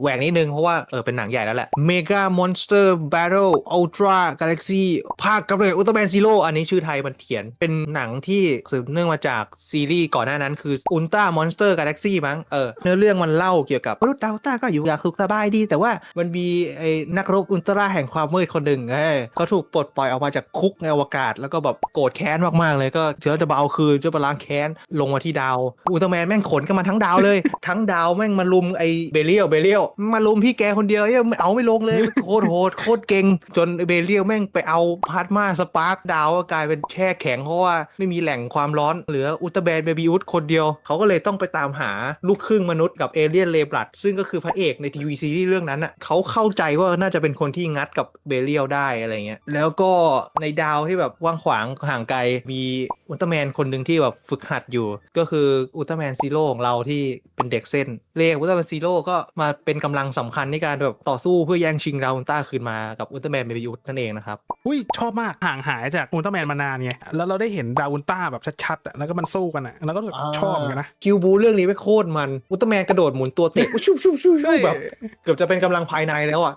แหวกนิดนึงเพราะว่าเออเป็นหนังใหญ่แล้วแหละ Mega Monster Battle Ultra Galaxy ภาคกำเนิดอุลตร้าแมนซีโร่อันนี้ชื่อไทยมันเขียน เป็นหนังที่สืบเนื่องมาจากซีรีส์ก่อนหน้านั้นคือ Ultra Monster Galaxy มั้งเออเนื้อเรื่องมันเล่าเกี่ยวกับมนุษย์ดาวต้าก็อยู่อย่างสุขสบายดี แต่ว่ามันมีไอ้นักรบอุลตร้าแห่งความมืดคนหนึ่งเอ้เขาถูกปลดปล่อยออกมาจากคุกในอวกาศ แล้วก็แบบโกรธแค้นมากๆเลยก็เชื่อจะมาเอาคืนจะมาล้างแค้นลงมาที่ดาวอุลตร้าแมนแม่งขนกันมาทั้งดาวเลย ทั้งดาวแม่งมาลุมไอ้เบเลียวเบเลียวมาลุมพี่แกคนเดียวยังเอาไม่ลงเลยโคตรโหดโคตรเก่งจนเบเลียวแม่งไปเอาพลาสมาสปาร์กดาวก็กลายเป็นแช่แข็งเพราะว่าไม่มีแหล่งความร้อนเหลืออุลตร้าแมนเบบีอุสคนเดียว เขาก็เลยต้องไปตามหาลูกครึ่งมนุษย์กับเอเลียนเลบลัดซึ่งก็คือพระเอกในทีวีซีรีส์เรื่องนั้นอะเขาเข้าใจว่าน่าจะเป็นคนที่งัดกับเบเลียวได้อะไรเงี้ยแล้วก็ในดาวที่แบบว่างขวางห่างไกลมีอุลตร้าแมนคนหนึ่งที่แบบฝึกหัดอยู่ ก็คืออุลตร้าแมนซีโร่ของเราที่เป็นเด็กเส้นเรียกอุลตร้าแมนซีโร่ก็มาเป็นกำลังสำคัญในการแบบต่อสู้เพื่อแย่งชิงดาวอุลตร้าคืนมากับอุลตร้าแมนเบบีอุสนั่นเองนะครับอุ้ยชอบมากห่างหายจากอุลตร้าแมนมานานไงแล้วเราได้เห็นดาวอุลตร้าแบบชัดๆอะแล้วก็มันสู้กันอะแล้วก็ชอบเหมือนกันนะคิวบูเรื่องนี้ไม่โคตรมันอุลตร้าแมนกระโดดหมุนตัวเตะชุบชุบชุบชุบแบบเกือบจะเป็นกำลังภายในแล้วอะ